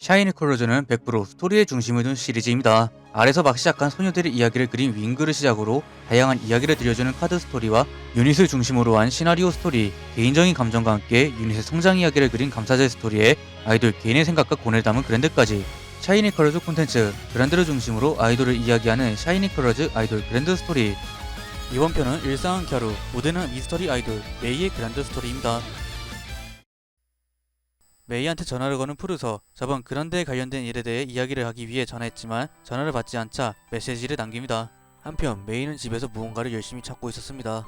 샤이니 컬러즈는 100% 스토리의 중심을 둔 시리즈입니다. 아래서 막 시작한 소녀들의 이야기를 그린 윙그를 시작으로 다양한 이야기를 들려주는 카드 스토리와 유닛을 중심으로 한 시나리오 스토리, 개인적인 감정과 함께 유닛의 성장 이야기를 그린 감사제 스토리에 아이돌 개인의 생각과 고뇌를 담은 그랜드까지 샤이니 컬러즈 콘텐츠 그랜드를 중심으로 아이돌을 이야기하는 샤이니 컬러즈 아이돌 그랜드 스토리 이번 편은 일상은 갸루, 무대는 미스터리 아이돌, 메이의 그랜드 스토리입니다. 메이한테 전화를 거는 푸르서 저번 그란드에 관련된 일에 대해 이야기를 하기 위해 전화했지만 전화를 받지 않자 메시지를 남깁니다. 한편 메이는 집에서 무언가를 열심히 찾고 있었습니다.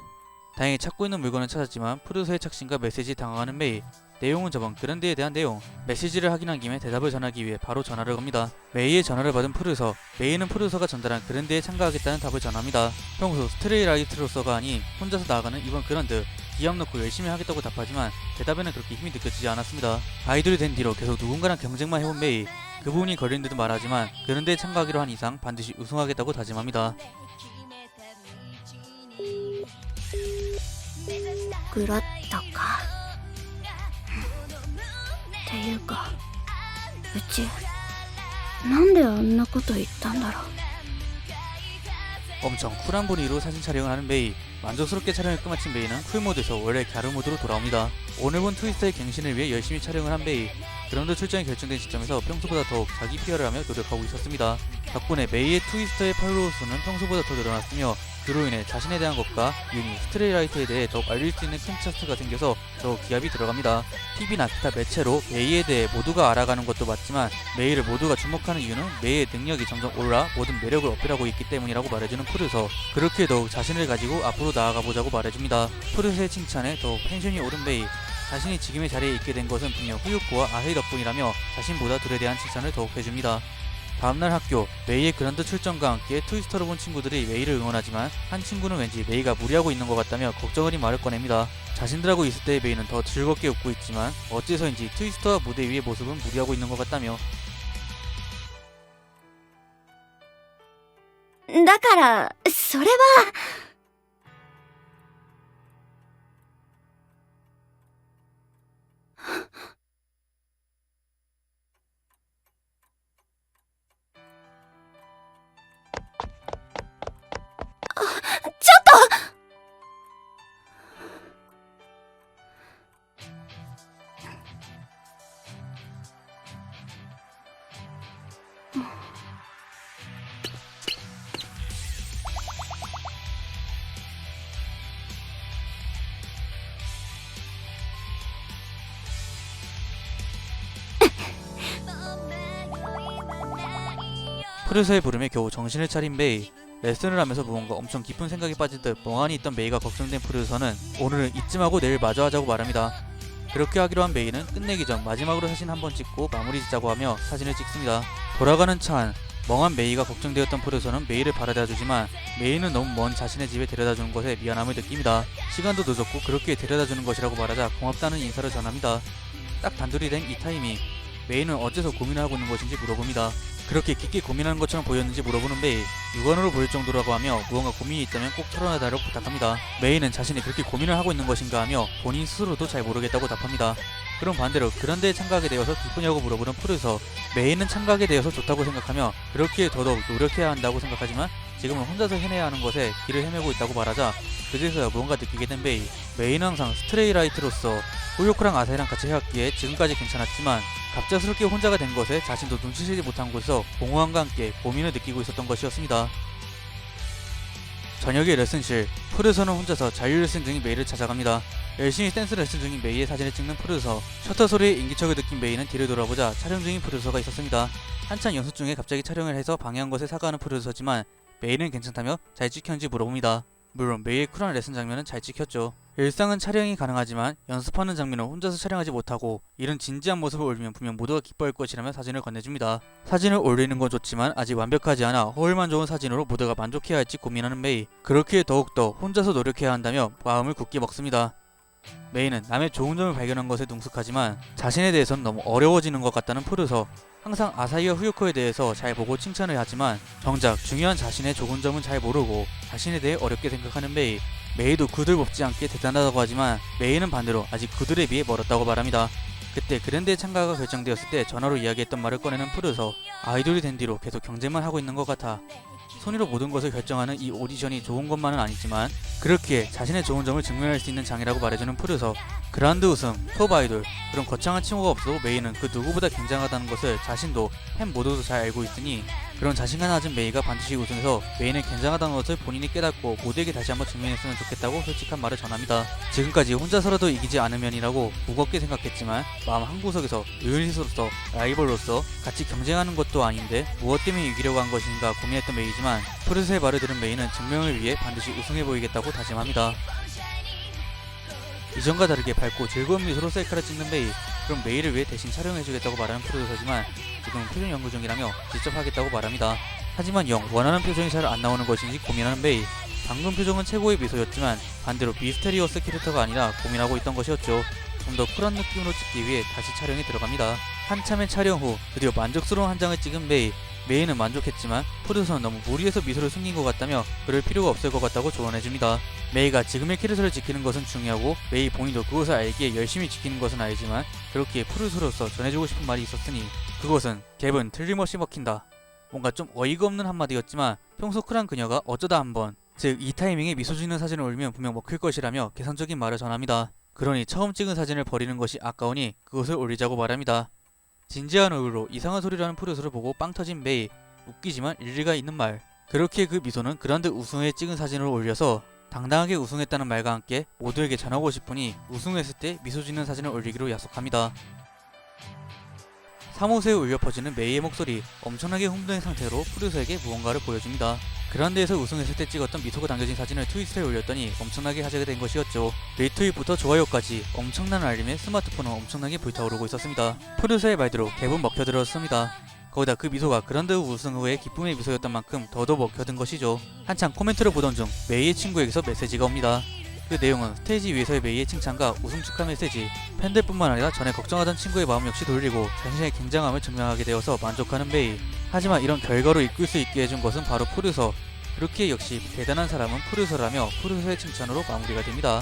다행히 찾고 있는 물건을 찾았지만 푸르서의 착신과 메시지 당황하는 메이 내용은 저번 그란드에 대한 내용 메시지를 확인한 김에 대답을 전하기 위해 바로 전화를 겁니다. 메이의 전화를 받은 푸르서 메이는 푸르서가 전달한 그란드에 참가하겠다는 답을 전합니다. 평소 스트레이라이트로서가 아닌 혼자서 나아가는 이번 그란드 기합 넣고 열심히 하겠다고 답하지만 대답에는 그렇게 힘이 느껴지지 않았습니다. 아이돌이 된 뒤로 계속 누군가랑 경쟁만 해온 메이 그 부분이 걸린 듯 말하지만 그런데 참가하기로 한 이상 반드시 우승하겠다고 다짐합니다. グラッタかっていうかうちなんであんなこと言ったんだろう 엄청 쿨한 분위기로 사진 촬영을 하는 메이 만족스럽게 촬영을 끝마친 메이는 쿨모드에서 원래 갸루 모드로 돌아옵니다. 오늘 본 트위스터의 갱신을 위해 열심히 촬영을 한 메이 그라운드 출전이 결정된 시점에서 평소보다 더욱 자기 PR을 하며 노력하고 있었습니다. 덕분에 메이의 트위스터의 팔로워 수는 평소보다 더 늘어났으며 그로 인해 자신에 대한 것과 유니, 스트레이라이트에 대해 더욱 알릴 수 있는 큰 차트가 생겨서 더욱 기합이 들어갑니다. TV나 기타 매체로 메이에 대해 모두가 알아가는 것도 맞지만 메이를 모두가 주목하는 이유는 메이의 능력이 점점 올라 모든 매력을 어필하고 있기 때문이라고 말해주는 푸르서 그렇게 더욱 자신을 가지고 앞으로 나아가 보자고 말해줍니다. 푸르서의 칭찬에 더욱 펜션이 오른 메이 자신이 지금의 자리에 있게 된 것은 분명 후유코와 아헤이 덕분이라며 자신보다 둘에 대한 칭찬을 더욱 해줍니다. 다음날 학교 메이의 그란드 출전과 함께 트위스터를 본 친구들이 메이를 응원하지만 한 친구는 왠지 메이가 무리하고 있는 것 같다며 걱정을 이 말을 꺼냅니다. 자신들하고 있을 때의 메이는 더 즐겁게 웃고 있지만 어째서인지 트위스터와 무대 위의 모습은 무리하고 있는 것 같다며 だからそれは 푸르서의 부름에 겨우 정신을 차린 메이 레슨을 하면서 무언가 엄청 깊은 생각에 빠진 듯 멍하니 있던 메이가 걱정된 푸르서는 오늘은 이쯤하고 내일 마저 하자고 말합니다. 그렇게 하기로 한 메이는 끝내기 전 마지막으로 사진 한 번 찍고 마무리 짓자고 하며 사진을 찍습니다. 돌아가는 차 안 멍한 메이가 걱정되었던 푸르서는 메이를 바라다 주지만 메이는 너무 먼 자신의 집에 데려다 주는 것에 미안함을 느낍니다. 시간도 늦었고 그렇게 데려다 주는 것이라고 말하자 고맙다는 인사를 전합니다. 딱 단둘이 된 이 타이밍 메이는 어째서 고민을 하고 있는 것인지 물어봅니다. 그렇게 깊게 고민하는 것처럼 보였는지 물어보는 메이 육안으로 보일 정도라고 하며 무언가 고민이 있다면 꼭 털어놔달라고 부탁합니다. 메이는 자신이 그렇게 고민을 하고 있는 것인가 하며 본인 스스로도 잘 모르겠다고 답합니다. 그럼 반대로 그런데에 참가하게 되어서 기쁘냐고 물어보는 푸르서 메이는 참가하게 되어서 좋다고 생각하며 그렇기에 더더욱 노력해야 한다고 생각하지만 지금은 혼자서 해내야 하는 것에 길을 헤매고 있다고 말하자 그제서야 무언가 느끼게 된 메이 메이는 항상 스트레이라이트로서 후요코랑 아사히랑 같이 해왔기에 지금까지 괜찮았지만 갑작스럽게 혼자가 된 것에 자신도 눈치채지 못한 곳에서 공허함과 함께 고민을 느끼고 있었던 것이었습니다. 저녁의 레슨실, 푸르서는 혼자서 자유 레슨 중인 메이를 찾아갑니다. 열심히 댄스 레슨 중인 메이의 사진을 찍는 푸르서, 셔터 소리에 인기척을 느낀 메이는 뒤를 돌아보자 촬영 중인 푸르서가 있었습니다. 한참 연습 중에 갑자기 촬영을 해서 방해한 것에 사과하는 푸르서지만 메이는 괜찮다며 잘 찍혔는지 물어봅니다. 물론 메이의 쿨한 레슨 장면은 잘 찍혔죠. 일상은 촬영이 가능하지만 연습하는 장면은 혼자서 촬영하지 못하고 이런 진지한 모습을 올리면 분명 모두가 기뻐할 것이라며 사진을 건네줍니다. 사진을 올리는 건 좋지만 아직 완벽하지 않아 허울만 좋은 사진으로 모두가 만족해야 할지 고민하는 메이. 그렇기에 더욱더 혼자서 노력해야 한다며 마음을 굳게 먹습니다. 메이는 남의 좋은 점을 발견한 것에 능숙하지만 자신에 대해서는 너무 어려워지는 것 같다는 푸르서 항상 아사히와 후유코에 대해서 잘 보고 칭찬을 하지만 정작 중요한 자신의 좋은 점은 잘 모르고 자신에 대해 어렵게 생각하는 메이 메이도 그들 못지 않게 대단하다고 하지만 메이는 반대로 아직 그들에 비해 멀었다고 말합니다. 그때 그랜드의 참가가 결정되었을 때 전화로 이야기했던 말을 꺼내는 푸르서 아이돌이 된 뒤로 계속 경쟁만 하고 있는 것 같아 손으로 모든 것을 결정하는 이 오디션이 좋은 것만은 아니지만 그렇기에 자신의 좋은 점을 증명할 수 있는 장이라고 말해주는 푸르서 그란드 우승, 톱 아이돌 그런 거창한 칭호가 없어도 메이는 그 누구보다 굉장하다는 것을 자신도 팬 모두도 잘 알고 있으니 그런 자신감 가진 메이가 반드시 우승해서 메이는 굉장하다는 것을 본인이 깨닫고 모두에게 다시 한번 증명했으면 좋겠다고 솔직한 말을 전합니다. 지금까지 혼자서라도 이기지 않으면이라고 무겁게 생각했지만 마음 한구석에서 유닛으로서 라이벌로서 같이 경쟁하는 것도 아닌데 무엇 때문에 이기려고 한 것인가 고민했던 메이지만 프르스의 말을 들은 메이는 증명을 위해 반드시 우승해 보이겠다고 다짐합니다. 이전과 다르게 밝고 즐거운 미소로 셀카를 찍는 메이 그럼 메이를 위해 대신 촬영해주겠다고 말하는 프로듀서지만 지금은 표정 연구 중이라며 직접 하겠다고 말합니다. 하지만 영 원하는 표정이 잘 안 나오는 것인지 고민하는 메이 방금 표정은 최고의 미소였지만 반대로 미스테리어스 캐릭터가 아니라 고민하고 있던 것이었죠. 좀 더 쿨한 느낌으로 찍기 위해 다시 촬영에 들어갑니다. 한참의 촬영 후 드디어 만족스러운 한 장을 찍은 메이 메이는 만족했지만 프로듀서는 너무 무리해서 미소를 숨긴 것 같다며 그럴 필요가 없을 것 같다고 조언해줍니다. 메이가 지금의 캐릭터를 지키는 것은 중요하고 메이 본인도 그것을 알기에 열심히 지키는 것은 알지만 그렇기에 프로듀서로서 전해주고 싶은 말이 있었으니 그것은 갭은 틀림없이 먹힌다. 뭔가 좀 어이가 없는 한마디였지만 평소 쿨한 그녀가 어쩌다 한번 즉 이 타이밍에 미소 짓는 사진을 올리면 분명 먹힐 것이라며 계산적인 말을 전합니다. 그러니 처음 찍은 사진을 버리는 것이 아까우니 그것을 올리자고 말합니다. 진지한 얼굴로 이상한 소리를 하는 프로듀서를 보고 빵 터진 메이 웃기지만 일리가 있는 말 그렇게 그 미소는 그란드 우승에 찍은 사진을 올려서 당당하게 우승했다는 말과 함께 모두에게 전하고 싶으니 우승했을 때 미소 짓는 사진을 올리기로 약속합니다. 3호세에 울려 퍼지는 메이의 목소리 엄청나게 흥분된 상태로 프로듀서에게 무언가를 보여줍니다. 그란드에서 우승했을 때 찍었던 미소가 담겨진 사진을 트위터에 올렸더니 엄청나게 화제가 된 것이었죠. 리트윗부터 좋아요까지 엄청난 알림에 스마트폰은 엄청나게 불타오르고 있었습니다. 프로듀서의 말대로 갭은 먹혀들었습니다. 거기다 그 미소가 그란드 우승 후의 기쁨의 미소였던 만큼 더더 먹혀든 것이죠. 한창 코멘트를 보던 중 메이의 친구에게서 메시지가 옵니다. 그 내용은 스테이지 위에서의 메이의 칭찬과 우승 축하 메시지 팬들뿐만 아니라 전에 걱정하던 친구의 마음 역시 돌리고 자신의 굉장함을 증명하게 되어서 만족하는 메이 하지만 이런 결과로 이끌 수 있게 해준 것은 바로 프로듀서 그렇기에 역시 대단한 사람은 프로듀서라며 프로듀서의 칭찬으로 마무리가 됩니다.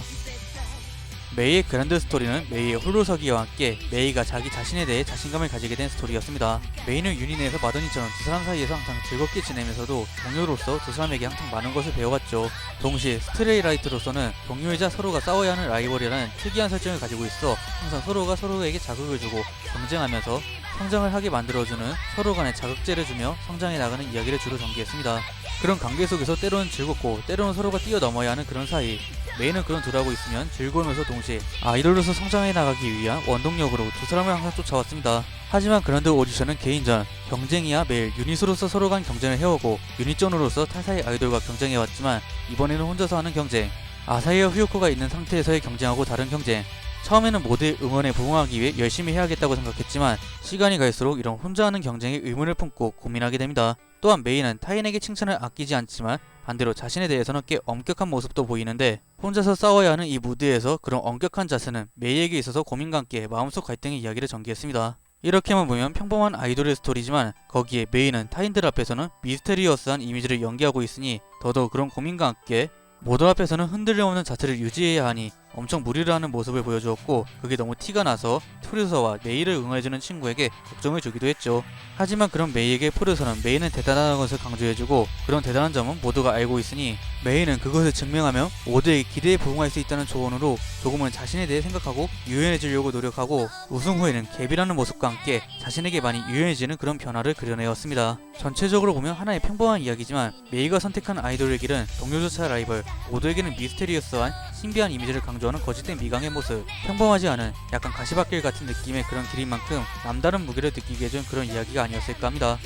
메이의 그란드 스토리는 메이의 홀로 서기와 함께 메이가 자기 자신에 대해 자신감을 가지게 된 스토리였습니다. 메이는 유니 내에서 마더니처럼 두 사람 사이에서 항상 즐겁게 지내면서도 동료로서 두 사람에게 항상 많은 것을 배워갔죠. 동시에 스트레이라이트로서는 동료이자 서로가 싸워야 하는 라이벌이라는 특이한 설정을 가지고 있어 항상 서로가 서로에게 자극을 주고 경쟁하면서 성장을 하게 만들어주는 서로 간의 자극제를 주며 성장해 나가는 이야기를 주로 전개했습니다. 그런 관계 속에서 때로는 즐겁고 때로는 서로가 뛰어넘어야 하는 그런 사이 메이는 그런 둘하고 있으면 즐거우면서 동시에 아이돌로서 성장해 나가기 위한 원동력으로 두 사람을 항상 쫓아왔습니다. 하지만 그란드 오디션은 개인전, 경쟁이야 매일 유닛으로서 서로 간 경쟁을 해오고 유닛전으로서 타사의 아이돌과 경쟁해왔지만 이번에는 혼자서 하는 경쟁, 아사히와 후요코가 있는 상태에서의 경쟁하고 다른 경쟁, 처음에는 모두의 응원에 부응하기 위해 열심히 해야겠다고 생각했지만 시간이 갈수록 이런 혼자 하는 경쟁에 의문을 품고 고민하게 됩니다. 또한 메이는 타인에게 칭찬을 아끼지 않지만 반대로 자신에 대해서는 꽤 엄격한 모습도 보이는데 혼자서 싸워야 하는 이 무대에서 그런 엄격한 자세는 메이에게 있어서 고민과 함께 마음속 갈등의 이야기를 전개했습니다. 이렇게만 보면 평범한 아이돌의 스토리지만 거기에 메이는 타인들 앞에서는 미스테리어스한 이미지를 연기하고 있으니 더더욱 그런 고민과 함께 모두 앞에서는 흔들림 없는 자세를 유지해야 하니 엄청 무리를 하는 모습을 보여주었고 그게 너무 티가 나서 프로듀서와 메이를 응원해주는 친구에게 걱정을 주기도 했죠. 하지만 그런 메이에게 프로듀서는 메이는 대단하다는 것을 강조해주고 그런 대단한 점은 모두가 알고 있으니 메이는 그것을 증명하며 모두에게 기대에 부응할 수 있다는 조언으로 조금은 자신에 대해 생각하고 유연해지려고 노력하고 우승 후에는 갭이라는 모습과 함께 자신에게 많이 유연해지는 그런 변화를 그려내었습니다. 전체적으로 보면 하나의 평범한 이야기지만 메이가 선택한 아이돌의 길은 동료조차 라이벌 모두에게는 미스테리어스한 신비한 이미지를 강조하는 거짓된 미강의 모습 평범하지 않은 약간 가시밭길 같은 느낌의 그런 길인 만큼 남다른 무게를 느끼게 해준 그런 이야기가 아니었을까 합니다.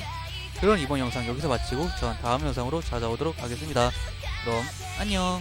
그럼 이번 영상 여기서 마치고 전 다음 영상으로 찾아오도록 하겠습니다. 그럼 안녕